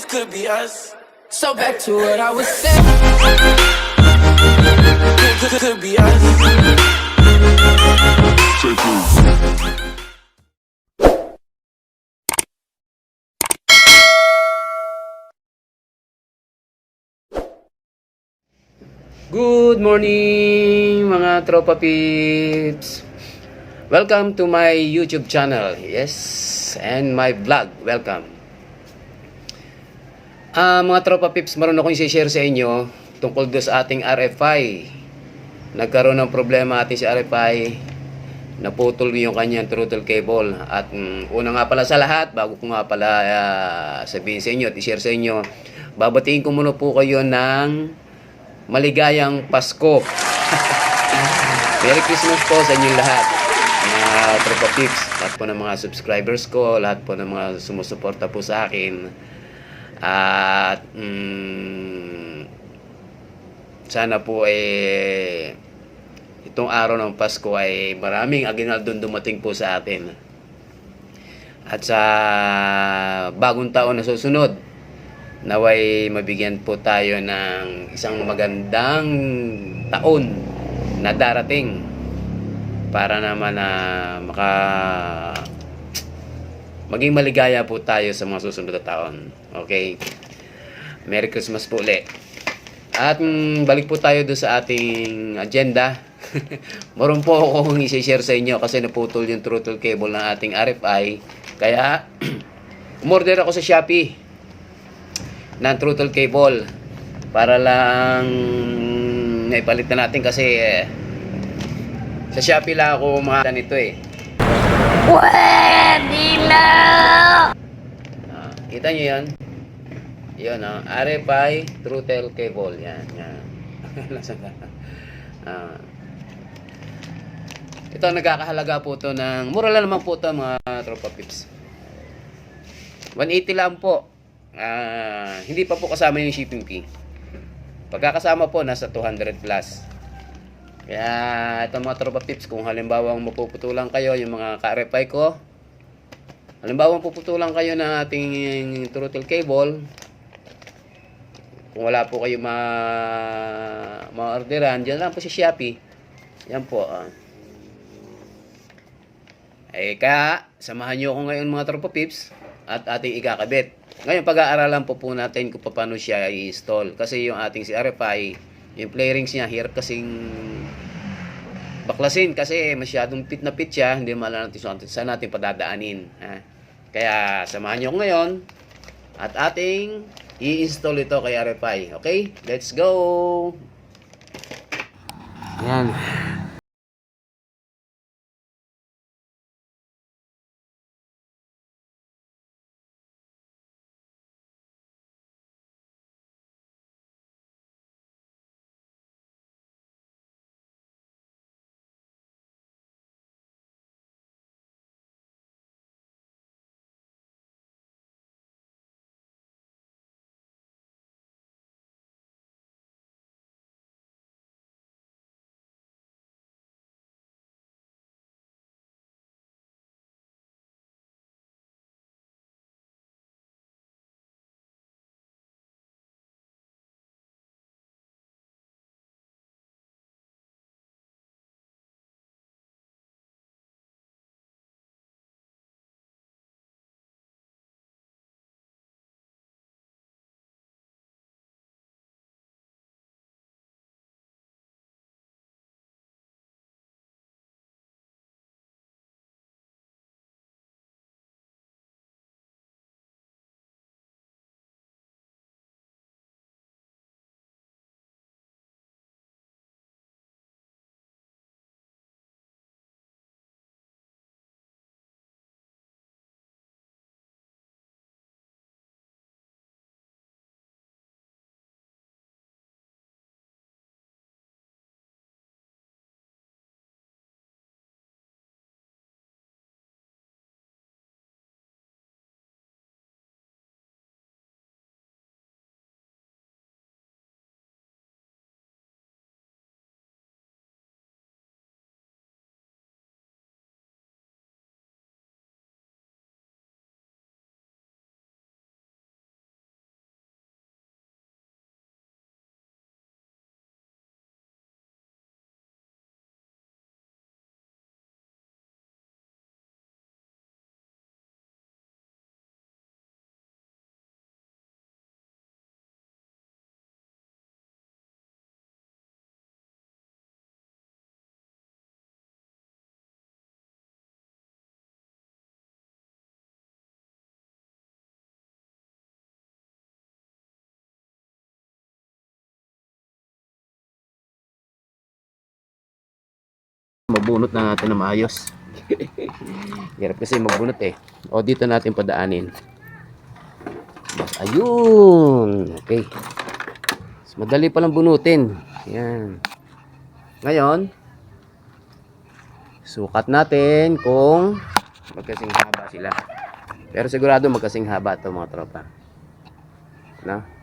this could be us. So back to what I was saying. Could, could, could be us. Good morning mga tropa pips! Welcome to my YouTube channel. Yes, and my vlog. Welcome. Ah, mga tropa pips, meron akong i-share sa inyo tungkol do sa ating RFI. Nagkaroon ng problema ating si RFI. Naputol yung kanyang throttle cable. At mm, una nga pala sa lahat, bago ko nga pala ah, sabihin sa inyo at i-share sa inyo, babatiin ko muna po kayo ng maligayang Pasko. Merry Christmas po sa inyong lahat. Mga tropa tips, lahat po ng mga subscribers ko, lahat po ng mga sumusuporta po sa akin. At mm, sana po eh itong araw ng Pasko ay maraming aginaldon dumating po sa atin. At sa bagong taon na susunod, naway mabigyan po tayo ng isang magandang taon na darating para naman na maka maging maligaya po tayo sa mga susunod na taon. Okay? Merry Christmas po ulit. At mm, balik po tayo doon sa ating agenda. Meron po akong i-share sa inyo kasi naputol yung throttle cable ng ating RFI. Kaya, umorder ako sa Shopee ng throttle cable para lang naipalit na natin kasi eh, sa Shopee lang ako mga nito eh. Ah, kita nyo yan? Yun ah, RFI throttle cable. Yan, yan. Ah. ito nagkakahalaga po to ng mura lang naman po to mga tropa pips. 180 lang po. Ah, hindi pa po kasama yung shipping fee. Pagkakasama po nasa 200 plus. Kaya ito mga tropa tips kung halimbawa mapuputulan kayo yung mga ka-RFI ko. Halimbawa mapuputulan kayo ng ating throttle cable. Kung wala po kayo ma ma-orderan, diyan lang po si Shopee. Yan po. Ah. Eh kaya, samahan niyo ako ngayon mga tropa pips at ating ikakabit. Ngayon, pag-aaralan po po natin kung paano siya i-install. Kasi yung ating si RFI, yung play rings niya, hirap kasing baklasin kasi masyadong pit na pit siya, hindi maalala natin saan, natin padadaanin. Ha? Kaya, samahan ako ngayon at ating i-install ito kay RFI. Okay? Let's go! Yan. Mabunot na natin na maayos. Hirap kasi magbunot eh. O dito natin padaanin. Ayun. Okay. Mas madali palang bunutin. Yan. Ngayon, sukat natin kung magkasing haba sila. Pero sigurado magkasing haba to mga tropa. No?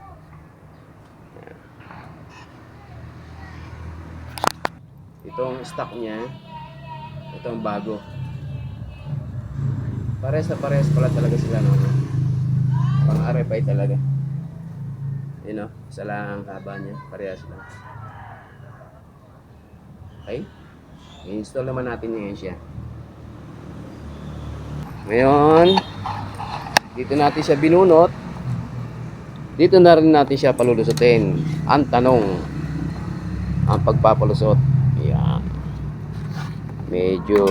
Itong stock niya, itong bago. Pares na pares pala talaga sila no. Pang RFI talaga. Yun know, isa lang ang haba niya, parehas lang. Okay? I-install naman natin ngayon siya. Ngayon, dito natin siya binunot. Dito na rin natin siya palulusutin. Ang tanong, ang pagpapalusot. Medyo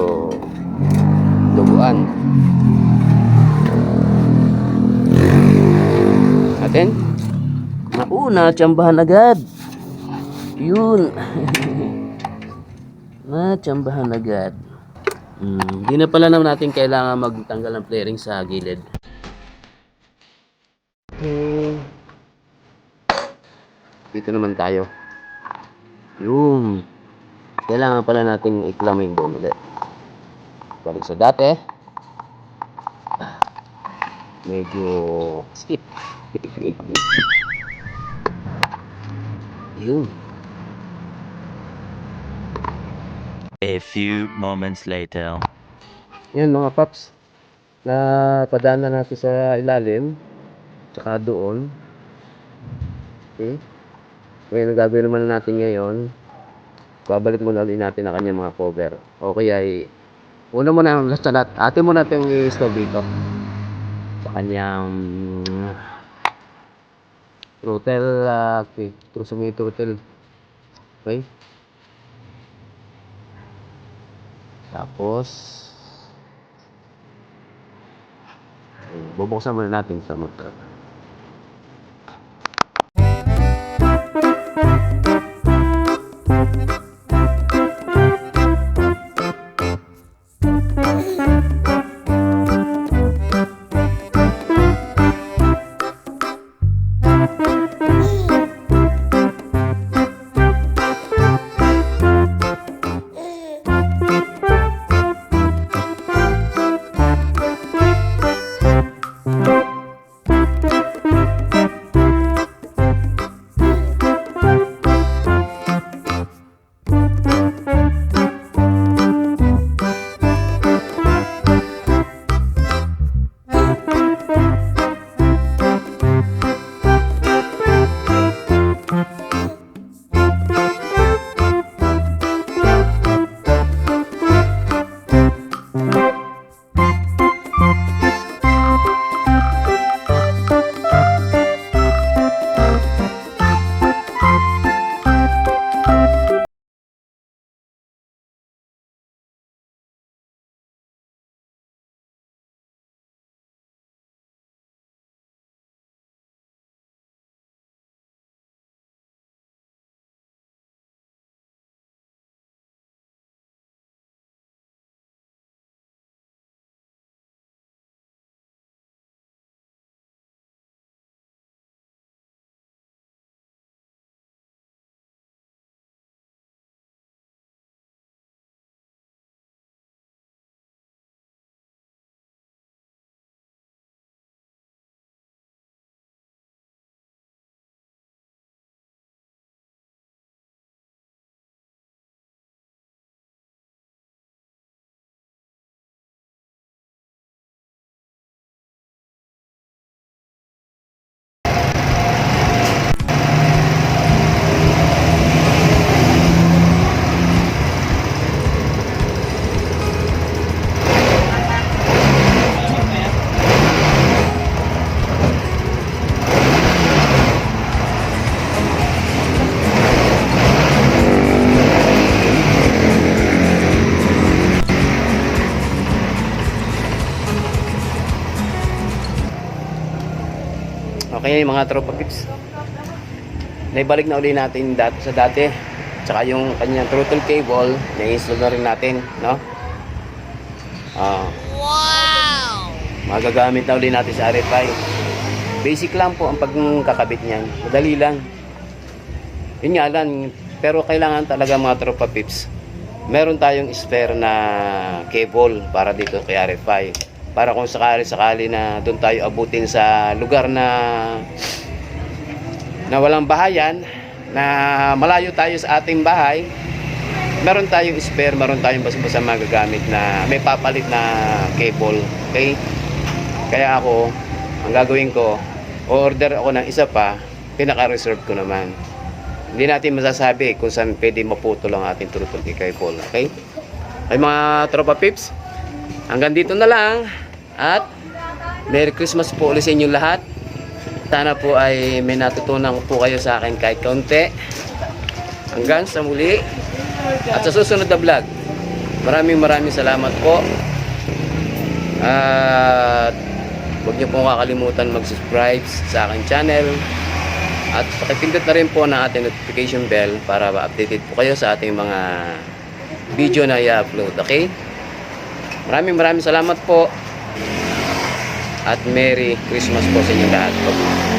duguan. Atin. Nauna, tsambahan agad. Yun. Natsambahan agad. Hmm, di na pala naman natin kailangan magtanggal ng flaring sa gilid. Okay. Dito naman tayo. Yung. Kailangan pala natin iklaming doon ulit. Balik sa dati. Medyo skip. Yun. A few moments later. Yan mga paps. Napadaan na natin sa ilalim. Tsaka doon. Okay. Ang gagawin naman natin ngayon, babalik muna ulit natin ang kanyang mga cover. Okay ay, una muna ang last na lahat. Ate muna natin yung i-install dito. Sa kanyang throttle, uh, okay. True. Okay. Tapos, bubuksan muna natin sa motor. Okay mga tropa pips. Naibalik na uli natin dati sa dati. Tsaka yung kanyang throttle cable, na-install na rin natin, no? Ah. wow! Magagamit na uli natin sa RFI. Basic lang po ang pagkakabit niyan. Madali lang. Yun nga lang, pero kailangan talaga mga tropa pips. Meron tayong spare na cable para dito kay RFI. Para kung sakali-sakali na doon tayo abutin sa lugar na na walang bahayan, na malayo tayo sa ating bahay, meron tayong spare, meron tayong basta-basta magagamit na may papalit na cable. Okay? Kaya ako, ang gagawin ko, order ako ng isa pa, pinaka-reserve ko naman. Hindi natin masasabi kung saan pwede maputol ang ating turutol cable. Okay? Ay mga tropa pips, hanggang dito na lang. At Merry Christmas po ulit sa inyo lahat. Sana po ay may natutunan po kayo sa akin kahit kaunti. Hanggang sa muli. At sa susunod na vlog. Maraming maraming salamat po. At huwag niyo pong kakalimutan mag-subscribe sa aking channel. At pakipindot na rin po ng ating notification bell para ma-updated po kayo sa ating mga video na i-upload. Okay? Maraming maraming salamat po. At Merry Christmas po sa inyo lahat.